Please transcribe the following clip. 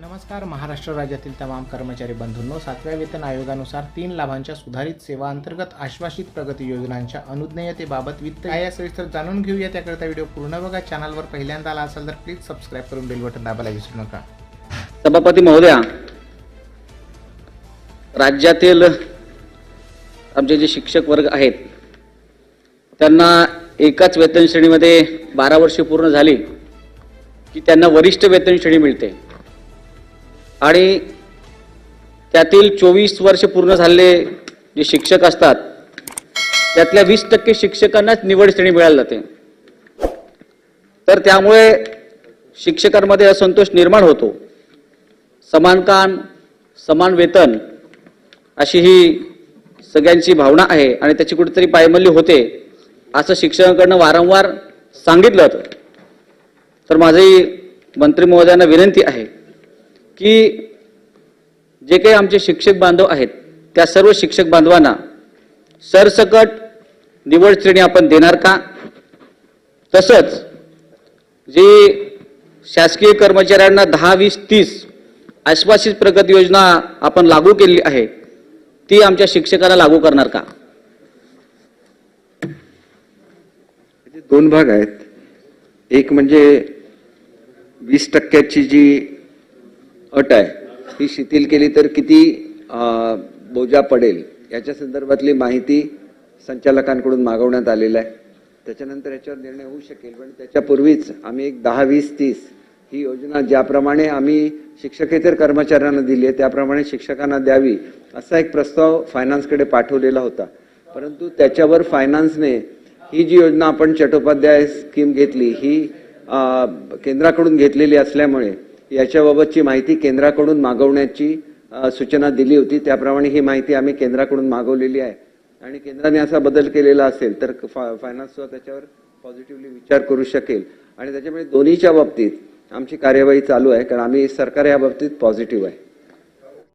नमस्कार महाराष्ट्र राज्यातील तमाम कर्मचारी बंधूंनो सातव्या वेतन आयोगानुसार तीन लाभांच्या सुधारित सेवा अंतर्गत आश्वासित प्रगती योजनांच्या अनुज्ञेयतेबाबत वित्त या सविस्तर जाणून घेऊया. त्याकरिता व्हिडिओ पूर्ण बघा. चॅनलवर पहिल्यांदा आला असाल तर प्लीज सबस्क्राईब करून बेल बटन दाबायला विसरू नका. सभापती महोदया राज्यातील आमचे जे शिक्षक वर्ग आहेत त्यांना एकाच वेतन श्रेणीमध्ये बारा वर्षे पूर्ण झाली की त्यांना वरिष्ठ वेतन श्रेणी मिळते. आणि त्यातील चोवीस वर्ष पूर्ण झालेले जे शिक्षक असतात त्यातल्या वीस टक्के शिक्षकांनाच निवड श्रेणी मिळायला जाते. तर त्यामुळे शिक्षकांमध्ये असंतोष निर्माण होतो. समान काम समान वेतन अशी ही सगळ्यांची भावना आहे आणि त्याची कुठेतरी पायमल्ली होते असं शिक्षकांकडनं वारंवार सांगितलं होतं तर माझी मंत्री महोदयांना विनंती आहे. की जे काही आमचे शिक्षक बांधव आहेत त्या सर्व शिक्षक बांधवांना सरसकट निवड श्रेणी आपण देणार का? तसंच जे शासकीय कर्मचाऱ्यांना दहा वीस तीस आश्वासित प्रगत योजना आपण लागू केली आहे ती आमच्या शिक्षकांना लागू करणार का? दोन भाग आहेत. एक म्हणजे वीस टक्क्याची जी अट आहे. ती शिथिल केली तर किती बोजा पडेल? याच्या संदर्भातली माहिती संचालकांकडून मागवण्यात आलेलं आहे. त्याच्यानंतर याच्यावर निर्णय होऊ शकेल पण त्याच्यापूर्वीच आम्ही एक दहा वीस तीस ही योजना ज्याप्रमाणे आम्ही शिक्षकेतर कर्मचाऱ्यांना दिली आहे त्याप्रमाणे शिक्षकांना द्यावी असा एक प्रस्ताव फायनान्सकडे पाठवलेला होता. परंतु त्याच्यावर फायनान्सने ही जी योजना आपण चट्टोपाध्याय स्कीम घेतली ही केंद्राकडून घेतलेली असल्यामुळे याच्याबाबतची माहिती केंद्राकडून मागवण्याची सूचना दिली होती. त्याप्रमाणे ही माहिती आम्ही केंद्राकडून मागवलेली आहे. आणि केंद्राने असा बदल केलेला असेल तर फा फायनान्स सुद्धा त्याच्यावर पॉझिटिव्हली विचार करू शकेल. आणि त्याच्यामुळे दोन्हीच्या बाबतीत आमची कार्यवाही चालू आहे. कारण आम्ही सरकार या बाबतीत पॉझिटिव्ह आहे.